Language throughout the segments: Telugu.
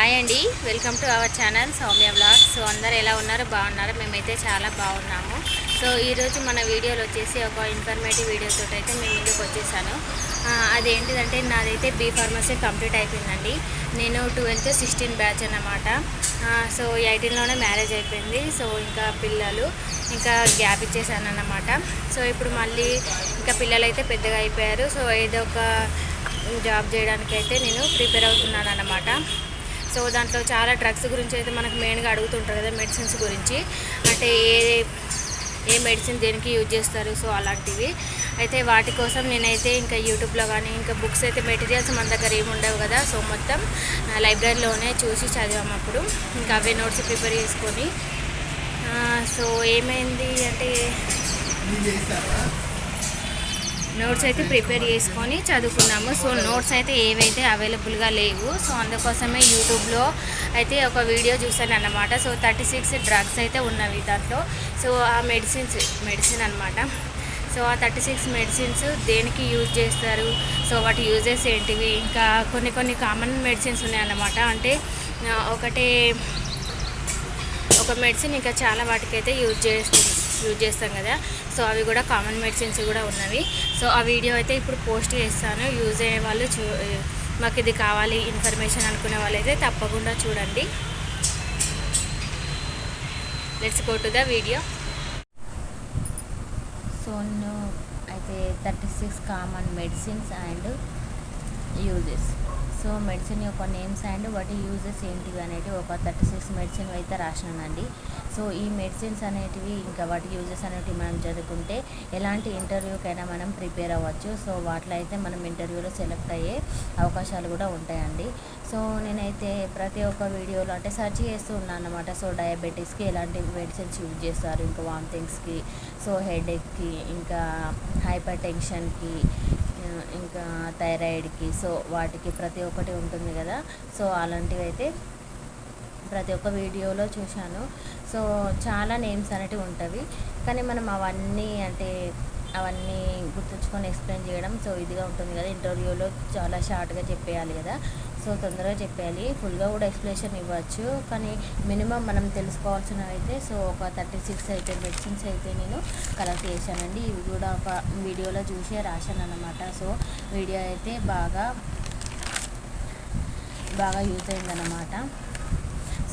హాయ్ అండి. Welcome to our channel Soumya blog so అందరు ఎలా ఉన్నారు? బాగున్నారు? మేమైతే చాలా బాగున్నాము. సో ఈరోజు మన వీడియోలో వచ్చేసి ఒక ఇన్ఫర్మేటివ్ వీడియోతో అయితే మేము ముందుకు వచ్చేసాను. అదేంటిదంటే నాదైతే బీ ఫార్మసీ కంప్లీట్ అయిపోయిందండి. నేను ట్వెల్త్ సిక్స్టీన్ బ్యాచ్ అన్నమాట. సో ఎయిటీన్లోనే మ్యారేజ్ అయిపోయింది. సో ఇంకా పిల్లలు ఇంకా గ్యాప్ ఇచ్చేసాను అన్నమాట. సో ఇప్పుడు మళ్ళీ ఇంకా పిల్లలు అయితే పెద్దగా అయిపోయారు. సో ఏదో ఒక జాబ్ చేయడానికి అయితే నేను ప్రిపేర్ అవుతున్నాను అన్నమాట. సో దాంట్లో చాలా డ్రగ్స్ గురించి అయితే మనకు మెయిన్గా అడుగుతుంటారు కదా మెడిసిన్స్ గురించి. అంటే ఏ ఏ మెడిసిన్ దేనికి యూజ్ చేస్తారు సో అలాంటివి. అయితే వాటి కోసం నేనైతే ఇంకా యూట్యూబ్లో కానీ ఇంకా బుక్స్ అయితే మెటీరియల్స్ మన దగ్గర ఏమి ఉండవు కదా. సో మొత్తం లైబ్రరీలోనే చూసి చదివాము అప్పుడు. ఇంకా అవే నోట్స్ ప్రిపేర్ చేసుకొని. సో ఏమైంది అంటే నోట్స్ అయితే ప్రిపేర్ చేసుకొని చదువుకున్నాము. సో నోట్స్ అయితే ఏవైతే అవైలబుల్గా లేవు. సో అందుకోసమే యూట్యూబ్లో అయితే ఒక వీడియో చూసాను అన్నమాట సో థర్టీ సిక్స్ డ్రగ్స్ అయితే ఉన్నవి దాంట్లో. సో ఆ మెడిసిన్స్ మెడిసిన్ అన్నమాట. సో ఆ థర్టీ సిక్స్ మెడిసిన్స్ దేనికి యూజ్ చేస్తారు? సో వాటి యూజెస్ ఏంటివి? ఇంకా కొన్ని కొన్ని కామన్ మెడిసిన్స్ ఉన్నాయన్నమాట. అంటే ఒకటి ఒకటే ఒక మెడిసిన్ ఇంకా చాలా వాటికైతే యూజ్ చేస్తుంది యూజ్ చేస్తాం కదా. సో అవి కూడా కామన్ మెడిసిన్స్ కూడా ఉన్నవి. సో ఆ వీడియో అయితే ఇప్పుడు పోస్ట్ చేస్తాను. యూజ్ అయ్యే వాళ్ళు చూ మాకు ఇది కావాలి ఇన్ఫర్మేషన్ అనుకునే వాళ్ళైతే తప్పకుండా చూడండి. Let's go to the video so అయితే thirty six common medicines and uses so medicine యొక్క నేమ్స్ అండ్ వాటి యూజెస్ ఏంటివి అనేటివి ఒక థర్టీ సిక్స్ మెడిసిన్ అయితే రాసినానండి. సో ఈ మెడిసిన్స్ అనేటివి ఇంకా వాటి యూజెస్ అనేటివి మనం చదువుకుంటే ఎలాంటి ఇంటర్వ్యూకైనా మనం ప్రిపేర్ అవ్వచ్చు. సో వాటిలో అయితే మనం ఇంటర్వ్యూలో సెలెక్ట్ అయ్యే అవకాశాలు కూడా ఉంటాయండి. సో నేనైతే ప్రతి ఒక్క వీడియోలో అంటే సెర్చ్ చేస్తూ ఉన్నాను అనమాట సో డయాబెటీస్కి ఎలాంటి మెడిసిన్స్ యూజ్ చేస్తారు? ఇంకా వామిటింగ్స్కి సో హెడేక్కి ఇంకా హైపర్ టెన్షన్కి ఇంకా థైరాయిడ్కి సో వాటికి ప్రతి ఒక్కటి ఉంటుంది కదా. సో అలాంటివి అయితే ప్రతి ఒక్క వీడియోలో చూశాను. సో చాలా నేమ్స్ అనేటివి ఉంటవి. కానీ మనం అవన్నీ అంటే అవన్నీ గుర్తుంచుకొని ఎక్స్ప్లెయిన్ చేయడం సో ఇదిగా ఉంటుంది కదా. ఇంటర్వ్యూలో చాలా షార్ట్గా చెప్పేయాలి కదా. సో తొందరగా చెప్పేయాలి. ఫుల్గా కూడా ఎక్స్ప్లెనేషన్ ఇవ్వచ్చు. కానీ మినిమం మనం తెలుసుకోవాల్సినవి అయితే సో ఒక థర్టీ సిక్స్ అయితే మెడిసిన్స్ అయితే నేను కలెక్ట్ చేశానండి. ఇవి కూడా ఒక వీడియోలో చూసే రాశాను అనమాట సో వీడియో అయితే బాగా బాగా యూజ్ అయిందన్నమాట.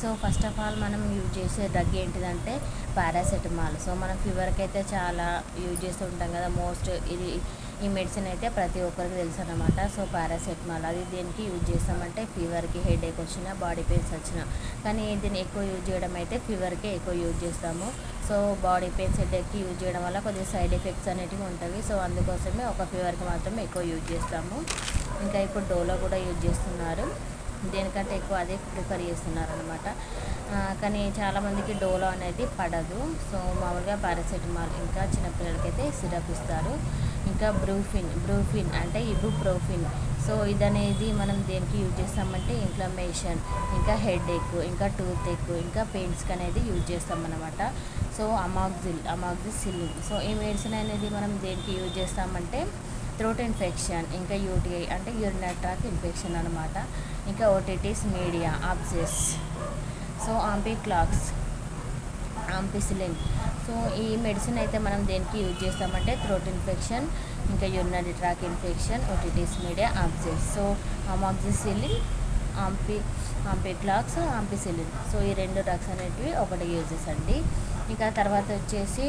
సో ఫస్ట్ ఆఫ్ ఆల్ మనం యూజ్ చేసే డ్రగ్ ఏంటిదంటే పారాసెటమాల్. సో మనం ఫీవర్కి అయితే చాలా యూజ్ చేస్తూ ఉంటాం కదా. మోస్ట్ ఇది ఈ మెడిసిన్ అయితే ప్రతి ఒక్కరికి తెలుసు అనమాట సో పారాసెటమాల్ అది దేనికి యూజ్ చేస్తామంటే ఫీవర్కి హెడేక్ వచ్చినా బాడీ పెయిన్స్ వచ్చినా. కానీ దీన్ని ఎక్కువ యూజ్ చేయడం అయితే ఫీవర్కే ఎక్కువ యూజ్ చేస్తాము. సో బాడీ పెయిన్స్ హెడేక్కి యూజ్ చేయడం వల్ల కొద్దిగా సైడ్ ఎఫెక్ట్స్ అనేటివి ఉంటాయి. సో అందుకోసమే ఒక ఫీవర్కి మాత్రమే ఎక్కువ యూజ్ చేస్తాము. ఇంకా ఇప్పుడు డోలో కూడా యూజ్ చేస్తున్నారు. దేనికంటే ఎక్కువ అదే ప్రిఫర్ చేస్తున్నారు అనమాట కానీ చాలామందికి డోలో అనేది పడదు. సో మామూలుగా పారాసెటమాల్ ఇంకా చిన్నపిల్లలకైతే సిరప్ ఇస్తారు. ఇంకా బ్రూఫిన్ బ్రూఫిన్ అంటే ఇబు ప్రోఫిన్ సో ఇదనేది మనం దేనికి యూజ్ చేస్తామంటే ఇన్ఫ్లమేషన్ ఇంకా హెడ్ ఎక్ ఇంకా టూత్ ఎక్ ఇంకా పెయిన్స్కి అనేది యూజ్ చేస్తామన్నమాట. So so amoxicillin so ఈ మెడిసిన్ అనేది మనం దేనికి యూజ్ చేస్తామంటే త్రోట్ ఇన్ఫెక్షన్ ఇంకా యూటీఐ అంటే యూరినరీ ట్రాక్ ఇన్ఫెక్షన్ అనమాట ఇంకా otitis media abscess so ampiclox ampicillin. So ఈ మెడిసిన్ అయితే మనం దేనికి యూజ్ చేస్తామంటే థ్రోట్ ఇన్ఫెక్షన్ ఇంకా urinary tract infection otitis media abscess so amoxicillin ampi ampiclox ampicillin. So ఈ రెండు డ్రగ్స్ అనేటివి ఒకటి యూజెస్ అండి ఇంకా తర్వాత వచ్చేసి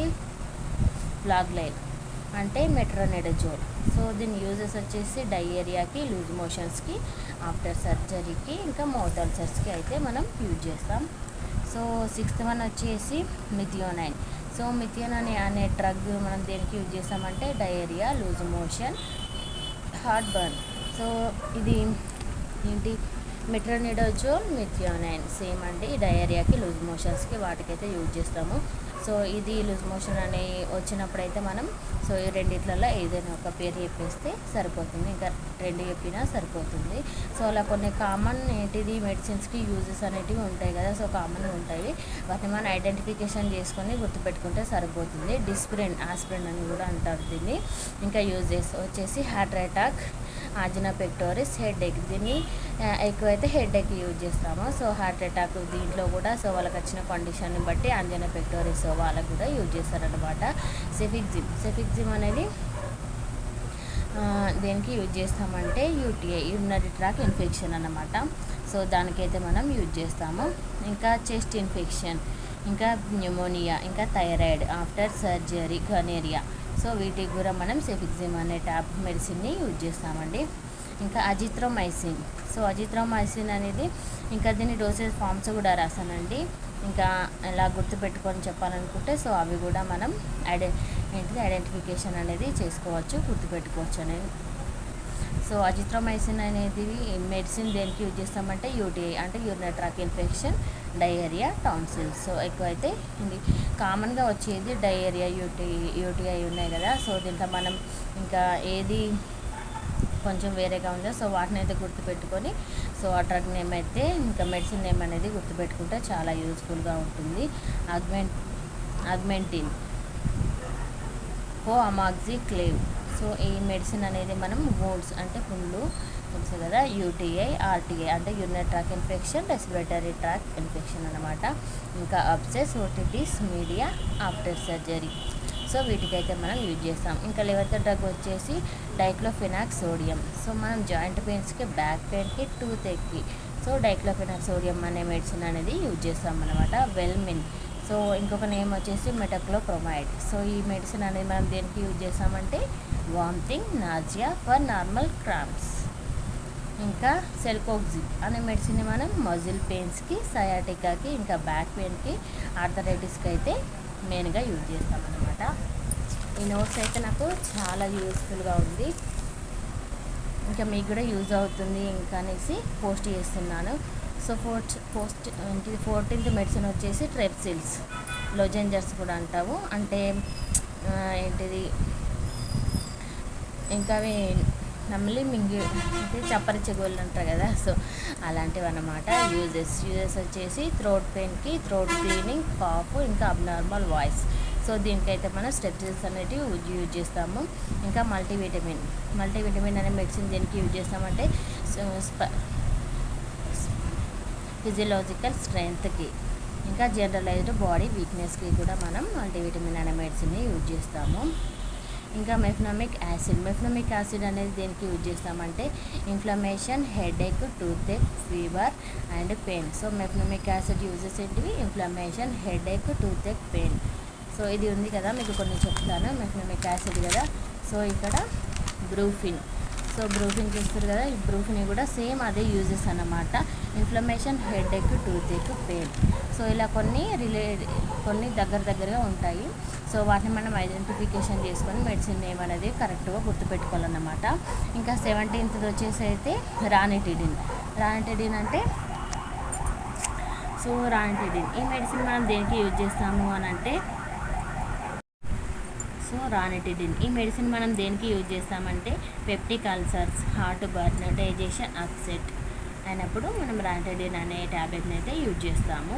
ఫ్లాగ్లైన్. అంటే మెట్రోనెడజోల్. సో దీని యూజెస్ వచ్చేసి డయేరియాకి లూజ్ మోషన్స్కి ఆఫ్టర్ సర్జరీకి ఇంకా మౌత్ అయితే మనం యూజ్ చేస్తాం. సో సిక్స్త్ వన్ వచ్చేసి మిథియోనైన్. సో మిథియోన్ అనే అనే డ్రగ్ మనం దేనికి యూజ్ చేస్తామంటే diarrhoea loose motion heart burn. So ఇది ఏంటి? మెట్రోనిడోజోల్ మిథియోనైన్ సేమ్ అండి డయేరియాకి లూజ్ మోషన్స్కి వాటికైతే యూజ్ చేస్తాము. సో ఇది లూజ్ మోషన్ అని వచ్చినప్పుడైతే మనం సో ఈ రెండిట్లలో ఏదైనా ఒక పేరు చెప్పేస్తే సరిపోతుంది. ఇంకా రెండు చెప్పినా సరిపోతుంది. సో అలా కొన్ని కామన్ ఏంటిది మెడిసిన్స్కి యూజెస్ అనేటివి ఉంటాయి కదా సో కామన్గా ఉంటాయి. వాటిని మనం ఐడెంటిఫికేషన్ చేసుకొని గుర్తుపెట్టుకుంటే సరిపోతుంది. డిస్ప్రిన్ ఆస్ప్రిన్ అని కూడా అంటారు దీన్ని. ఇంకా యూజెస్ వచ్చేసి heart attack angina pectoris headache దీన్ని ఎక్కువైతే హెడ్ ఎక్ యూజ్ చేస్తాము. సో హార్ట్ అటాక్ దీంట్లో కూడా సో వాళ్ళకి వచ్చిన కండిషన్ని బట్టి ఆంజనా పెక్టోరిస్ వాళ్ళకు కూడా యూజ్ చేస్తారనమాట సెఫిక్జిమ్ సెఫిక్జిమ్ అనేది దేనికి యూజ్ చేస్తామంటే యూటీఐ యూరినరీ ట్రాక్ ఇన్ఫెక్షన్ అన్నమాట. సో దానికైతే మనం యూజ్ చేస్తాము. ఇంకా చెస్ట్ ఇన్ఫెక్షన్ ఇంకా న్యూమోనియా ఇంకా thyroid after surgery gonorrhoea so వీటికి కూడా మనం సెఫిక్జిమ్ అనే ట్యాబ్ మెడిసిన్ని యూజ్ చేస్తామండి. ఇంకా అజిత్రోమైసిన్. సో అజిత్రోమైసిన్ అనేది ఇంకా దీని డోసేజ్ ఫామ్స్ కూడా రాసానండి. ఇంకా ఎలా గుర్తుపెట్టుకొని చెప్పాలనుకుంటే సో అవి కూడా మనం ఐడె ఏంటిది ఐడెంటిఫికేషన్ అనేది చేసుకోవచ్చు గుర్తుపెట్టుకోవచ్చు అనేది. సో అజిత్రోమైసిన్ అనేది మెడిసిన్ దేనికి యూజ్ చేస్తామంటే యూటీఐ అంటే urinary tract infection diarrhoea tonsils. So ఎక్కువైతే ఇది కామన్గా వచ్చేది డయేరియా యూటీ యూటీఐ ఉన్నాయి కదా. సో దీంట్లో మనం ఇంకా ఏది కొంచెం వేరేగా ఉందో సో వాటిని అయితే గుర్తుపెట్టుకొని సో ఆ డ్రగ్ నేమ్ అయితే ఇంకా మెడిసిన్ నేమ్ అనేది గుర్తుపెట్టుకుంటే చాలా యూస్ఫుల్గా ఉంటుంది. Augment augmentin co amoxy clav so ఈ మెడిసిన్ అనేది మనం గోల్డ్స్ అంటే పుండ్లు తెలుసు కదా యూటీఐ ఆర్టీఐ అంటే urinary tract infection respiratory tract infection అనమాట ఇంకా abscess otitis media after surgery so వీటికైతే మనం యూజ్ చేస్తాం. ఇంకా లెవెత్ డ్రగ్ వచ్చేసి డైక్లోఫినాక్ సోడియం సో మనం జాయింట్ పెయిన్స్కి బ్యాక్ పెయిన్కి టూత్ ఎక్కి సో డైక్లోఫినాక్ సోడియం అనే మెడిసిన్ అనేది యూజ్ చేస్తాం అనమాట వెల్మిన్ సో ఇంకొక నేమ్ వచ్చేసి మెటక్లోప్రొమైడ్ సో ఈ మెడిసిన్ అనేది మనం దేనికి యూజ్ చేస్తామంటే vomiting nausea for normal cramps ఇంకా సెల్కోక్జిబ్ అనే మెడిసిన్ని మనం మజిల్ పెయిన్స్కి సయాటికాకి ఇంకా బ్యాక్ పెయిన్కి ఆర్థరైటిస్కి అయితే మెయిన్గా యూజ్ చేస్తామన్నమాట ఈ నోట్స్ అయితే నాకు చాలా యూస్ఫుల్గా ఉంది. ఇంకా మీకు కూడా యూజ్ అవుతుంది ఇంకా అనేసి పోస్ట్ చేస్తున్నాను. సో ఫోర్త్ పోస్ట్ ఏంటిది ఫోర్టీన్త్ మెడిసిన్ వచ్చేసి ట్రెప్సిల్స్ లొజెంజర్స్ కూడా అంటావు అంటే ఏంటిది ఇంకా అవి నమ్మిలి మింగి అంటే చప్పరి చెగోళ్ళు అంటారు కదా సో అలాంటివి అన్నమాట యూజెస్ యూజెస్ వచ్చేసి థ్రోట్ పెయిన్కి థ్రోట్ క్లీనింగ్ కాఫ్ ఇంకా అబ్నార్మల్ వాయిస్ సో దీనికైతే మనం స్టెప్సిల్స్ అనేటివి యూజ్ యూజ్ చేస్తాము. ఇంకా మల్టీవిటమిన్ మల్టీవిటమిన్ అనే మెడిసిన్ దేనికి యూజ్ చేస్తామంటే ఫిజియలాజికల్ స్ట్రెంగ్త్కి ఇంకా జనరలైజ్డ్ బాడీ వీక్నెస్కి కూడా మనం మల్టీవిటమిన్ అనే మెడిసిన్ని యూజ్ చేస్తాము. ఇంకా మెఫ్నమిక్ యాసిడ్. మెఫ్నమిక్ యాసిడ్ అనేది దేనికి యూజ్ చేస్తామంటే inflammation headache toothache fever and pain. So mefenamic acid uses ఏంటివి? Inflammation headache toothache pain. So ఇది ఉంది కదా మీకు కొన్ని చెప్తాను. మెఫ్నమిక్ యాసిడ్ కదా. సో ఇక్కడ బ్రూఫిన్ సో బ్రూఫిన్ చేస్తారు కదా ఈ బ్రూఫిని కూడా సేమ్ అదే యూజెస్ అన్నమాట. Inflammation headache toothache pain so ఇలా కొన్ని రిలే కొన్ని దగ్గర దగ్గరగా ఉంటాయి. సో వాటిని మనం ఐడెంటిఫికేషన్ చేసుకొని మెడిసిన్ నేమ్ అనేది కరెక్ట్గా గుర్తుపెట్టుకోవాలన్నమాట. ఇంకా సెవెంటీన్త్ వచ్చేసి అయితే రానిటిడిన్ రానిటిడిన్ అంటే సో రానిటిడిన్ ఈ మెడిసిన్ మనం దేనికి యూజ్ చేస్తాము అని అంటే సో రానిటిడిన్ ఈ మెడిసిన్ మనం దేనికి యూజ్ చేస్తామంటే peptic ulcers heartburn digestion upset అయినప్పుడు మనం రానిటిడిన్ అనే ట్యాబ్లెట్ని అయితే యూజ్ చేస్తాము.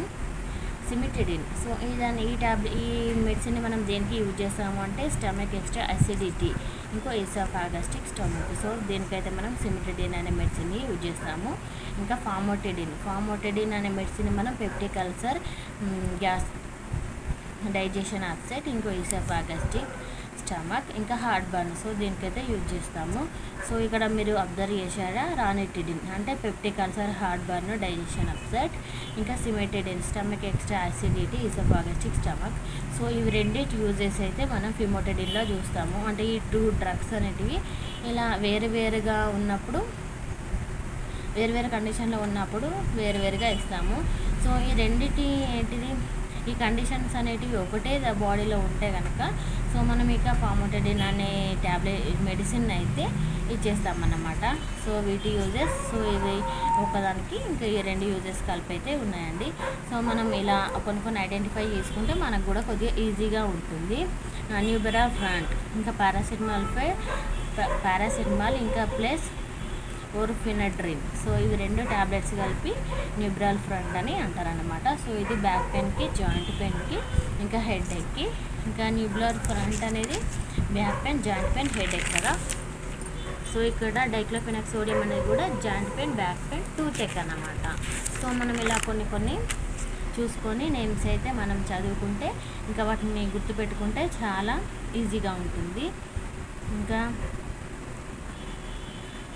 సిమిటిడిన్ సో ఈ దాని ఈ ట్యాబ్లెట్ ఈ మెడిసిన్ మనం దేనికి యూజ్ చేస్తాము అంటే స్టమక్ ఎక్స్ట్రా అసిడిటీ ఇంకో ఇసాఫాగస్టిక్ స్టమక్. సో దీనికైతే మనం సిమిటిడిన్ అనే మెడిసిన్ని యూజ్ చేస్తాము ఇంకా ఫామోటిడిన్ ఫామోటిడిన్ అనే మెడిసిన్ మనం peptic ulcer gas digestion upset ఇంకో ఈసెఫాగస్టిక్ స్టమక్ ఇంకా హార్ట్ బర్న్. సో దీనికైతే యూజ్ చేస్తాము. సో ఇక్కడ మీరు అబ్జర్వ్ చేశారా? రానిటిడిన్. అంటే peptic ulcer heartburn digestion upset ఇంకా cimetidine stomach extra acidity oesophagitis stomach. So ఇవి రెండింటి యూజెస్ అయితే మనం ఫిమోటెడిన్లో చూస్తాము. అంటే ఈ టూ డ్రగ్స్ అనేటివి ఇలా వేరు వేరుగా ఉన్నప్పుడు వేరు వేరు కండిషన్లో ఉన్నప్పుడు వేరువేరుగా ఇస్తాము. సో ఈ రెండిటి ఏంటిది? ఈ కండిషన్స్ అనేటివి ఒకటే బాడీలో ఉంటే కనుక సో మనం ఇక ఫార్మోటెడిన్ అనే ట్యాబ్లెట్ మెడిసిన్ అయితే ఇచ్చేస్తామన్నమాట. సో వీటి యూజెస్ సో ఇవి ఒకదానికి ఇంకా ఈ రెండు యూజెస్ కలిపి అయితే ఉన్నాయండి. సో మనం ఇలా కొన్ని కొన్ని ఐడెంటిఫై చేసుకుంటే మనకు కూడా కొద్దిగా ఈజీగా ఉంటుంది. న్యూబెరా ఫ్రాంట్ ఇంకా పారాసిటమాల్ పై పారాసిటమాల్ ఇంకా ప్లస్ ఓర్ఫినడ్రిన్ సో ఇవి రెండు ట్యాబ్లెట్స్ కలిపి న్యూబ్రాల్ ఫ్రంట్ అని అంటారనమాట సో ఇది బ్యాక్ పెయిన్కి జాయింట్ పెయిన్కి ఇంకా హెడ్ ఎక్కి ఇంకా న్యూబ్లర్ ఫ్రంట్ అనేది back pain joint pain headache కదా. సో ఇక్కడ డైక్లోఫెనాక్ సోడియం అనేది కూడా joint pain back pain toothache అనమాట సో మనం ఇలా కొన్ని కొన్ని చూసుకొని నేమ్స్ అయితే మనం చదువుకుంటే ఇంకా వాటిని గుర్తుపెట్టుకుంటే చాలా ఈజీగా ఉంటుంది. ఇంకా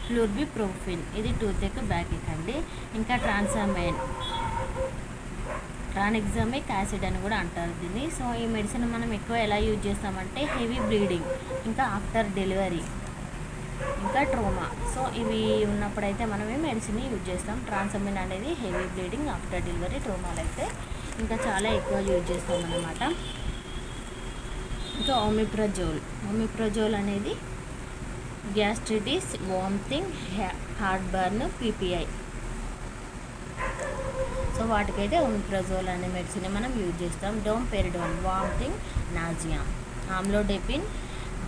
ఫ్లూర్బిప్రోఫిన్ ఇది టూత్ బ్యాక్ ఎక్ అండి. ఇంకా ట్రాన్సామైన్. ట్రానిగ్జామిక్ యాసిడ్ అని కూడా అంటారు దీన్ని. సో ఈ మెడిసిన్ మనం ఎక్కువ ఎలా యూజ్ చేస్తామంటే హెవీ బ్లీడింగ్ ఇంకా ఆఫ్టర్ డెలివరీ ఇంకా ట్రోమా. సో ఇవి ఉన్నప్పుడైతే మనం ఈ మెడిసిన్ యూజ్ చేస్తాం. ట్రాన్సమిన్ అనేది హెవీ బ్లీడింగ్ ఆఫ్టర్ డెలివరీ ట్రోమాలు అయితే ఇంకా చాలా ఎక్కువ యూజ్ చేస్తాం అన్నమాట ఇంకా ఓమిప్రజోల్. ఓమిప్రజోల్ అనేది gastritis vomiting heartburn PPI. So వాటికైతే ఒమిప్రజోల్ అనే మెడిసిన్ మనం యూజ్ చేస్తాం. Domperidone vomiting nausea. Amlodipine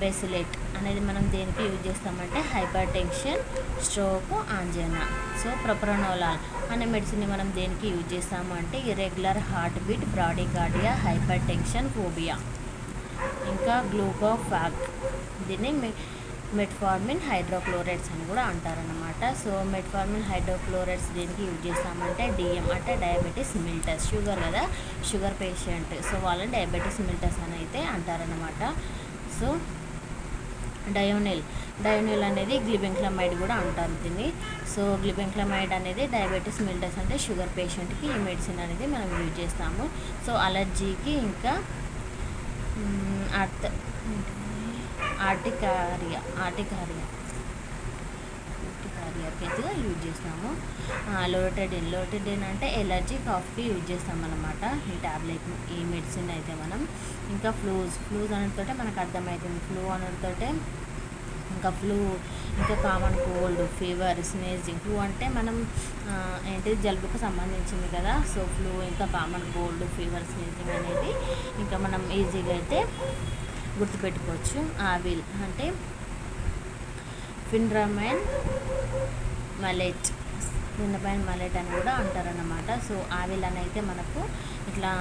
besylate అనేది మనం దేనికి యూజ్ చేస్తామంటే hypertension stroke angina so propranolol అనే మెడిసిన్ మనం దేనికి యూజ్ చేస్తామంటే irregular heartbeat bradycardia hypertension phobia. ఇంకా గ్లూకోఫాక్ దీన్ని మెట్ఫార్మిన్ హైడ్రోక్లోరైడ్స్ అని కూడా అంటారనమాట సో మెట్ఫార్మిన్ హైడ్రోక్లోరైడ్స్ దీనికి యూజ్ చేస్తామంటే డిఎం అంటే డయాబెటీస్ మిల్టస్ షుగర్ కదా? Sugar patient. సో వాళ్ళని డయాబెటీస్ మిల్టస్ అని అయితే అంటారనమాట సో డయోనిల్. డయోనిల్ అనేది గ్లిబెంక్లమైడ్ కూడా అంటారు దీన్ని. సో గ్లిబెంక్లమైడ్ అనేది డయాబెటీస్ మిల్టస్ అంటే షుగర్ పేషెంట్కి ఈ మెడిసిన్ అనేది మనం యూజ్ చేస్తాము. సో అలర్జీకి ఇంకా అర్థ ఆర్టికారియా ఆర్టికారియా. ఆర్టికారియాకైతే యూజ్ చేస్తాము. లోటెడిన్ లోటెడిన్ అంటే ఎలర్జీ కాఫ్కి యూజ్ చేస్తాం అనమాట ఈ టాబ్లెట్ ఈ మెడిసిన్ అయితే మనం. ఇంకా ఫ్లూస్ ఫ్లూస్ అనేటితోటే మనకు అర్థమవుతుంది ఫ్లూ అనేటితోటే ఇంకా ఫ్లూ ఇంకా common cold fever sneezing flu అంటే మనం ఏంటి జలుబుకు సంబంధించింది కదా. సో ఫ్లూ ఇంకా కామన్ కోల్డ్ ఫీవర్ స్నేజింగ్ అనేది ఇంకా మనం ఈజీగా అయితే గుర్తుపెట్టుకోవచ్చు. ఆవిల్ అంటే ఫిన్డ్రమైన్ మలెట్ ఫిన్డ్రమైన్ మలెట్ అని కూడా అంటారన్నమాట. సో ఆవిల్ అని అయితే మనకు ఇట్లా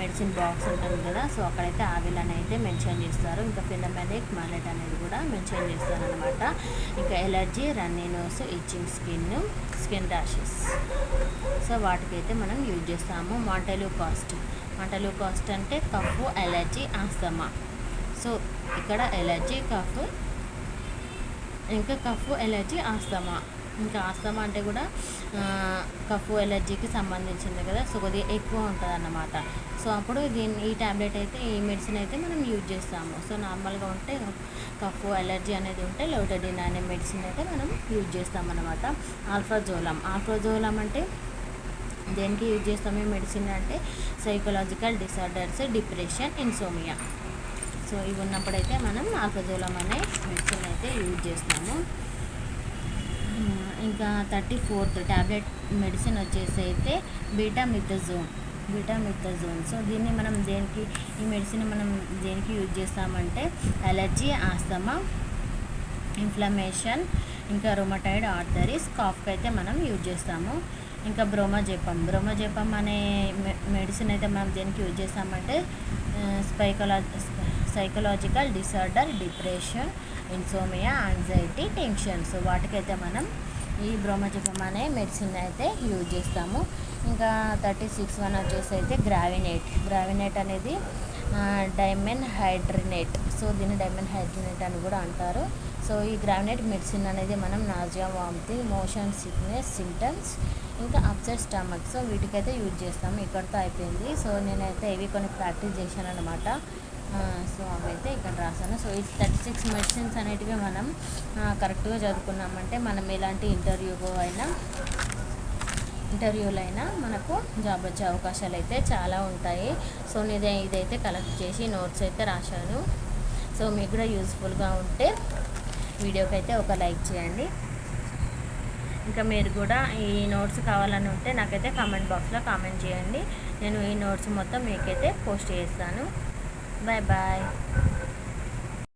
మెడిసిన్ బాక్స్ ఉంటుంది కదా సో అక్కడైతే ఆవిల్ అని అయితే మెన్షన్ చేస్తారు. ఇంకా ఫిండమెటిక్ మలెట్ అనేది కూడా మెన్షన్ చేస్తారు అనమాట ఇంకా allergy runny nose itching skin skin rashes. So వాటికైతే మనం యూజ్ చేస్తాము. మాంటెలు కాస్ట్ మాంటెలు కాస్ట్ అంటే కఫ్ ఎలర్జీ ఆస్తమా. సో ఇక్కడ ఎలర్జీ కఫ్. ఇంకా కఫ్ ఎలర్జీ ఆస్తమా. ఇంకా ఆస్తమా అంటే కూడా కఫ్ ఎలర్జీకి సంబంధించింది కదా సో కొద్దిగా ఎక్కువ ఉంటుంది అన్నమాట సో అప్పుడు దీన్ని ఈ ట్యాబ్లెట్ అయితే ఈ మెడిసిన్ అయితే మనం యూజ్ చేస్తాము. సో నార్మల్గా ఉంటే కఫ్ ఎలర్జీ అనేది ఉంటే లోటడిన్ అనే మెడిసిన్ అయితే మనం యూజ్ చేస్తాం అన్నమాట ఆల్ఫ్రాజోలం. ఆల్ఫ్రాజోలం అంటే దేనికి యూజ్ చేస్తాము ఈ మెడిసిన్ అంటే psychological disorders depression insomnia. So ఇవి ఉన్నప్పుడైతే మనం ఆల్ఫజోలం అనే మెడిసిన్ అయితే యూజ్ చేస్తాము. ఇంకా థర్టీ ఫోర్త్ ట్యాబ్లెట్ మెడిసిన్ వచ్చేసి అయితే betamethasone betamethasone so దీన్ని మనం దేనికి ఈ మెడిసిన్ మనం దేనికి యూజ్ చేస్తామంటే అలర్జీ ఆస్తమా ఇన్ఫ్లమేషన్ ఇంకా రొమటైడ్ ఆర్థరీస్ కాఫ్కి అయితే మనం యూజ్ చేస్తాము. ఇంకా బ్రోమజెపం బ్రోమజెపం అనే మెడిసిన్ అయితే మనం దేనికి యూజ్ చేస్తామంటే స్పైకలా psychological disorder depression insomnia anxiety tensions వాటికైతే మనం ఈ బ్రహ్మజపం అనే మెడిసిన్ అయితే యూజ్ చేస్తాము. ఇంకా థర్టీ సిక్స్ వన్ వచ్చేసి అయితే గ్రావినేట్. గ్రావినేట్ అనేది డైమండ్ హైడ్రినేట్ సో దీన్ని డైమండ్ హైడ్రినేట్ అని కూడా అంటారు. సో ఈ గ్రావినేట్ మెడిసిన్ అనేది మనం nausea vomiting motion sickness symptoms ఇంకా అప్సెట్ స్టమక్ సో వీటికైతే యూజ్ చేస్తాము. ఇక్కడితో అయిపోయింది. సో నేనైతే ఇవి కొన్ని ప్రాక్టీస్ చేశాను అనమాట సో అవైతే ఇక్కడ రాశాను. సో ఈ థర్టీ సిక్స్ మెడిసిన్స్ అనేటివి మనం కరెక్ట్గా చదువుకున్నామంటే మనం ఎలాంటి ఇంటర్వ్యూకు అయినా ఇంటర్వ్యూలైనా మనకు జాబ్ వచ్చే అవకాశాలు అయితే చాలా ఉంటాయి. సో నేను ఇదైతే కలెక్ట్ చేసి నోట్స్ అయితే రాశాను. సో మీకు కూడా యూస్ఫుల్గా ఉంటే వీడియోకి అయితే ఒక లైక్ చేయండి. ఇంకా మీరు కూడా ఈ నోట్స్ కావాలని ఉంటే నాకైతే కామెంట్ బాక్స్లో కామెంట్ చేయండి. నేను ఈ నోట్స్ మొత్తం మీకైతే పోస్ట్ చేస్తాను. 拜拜。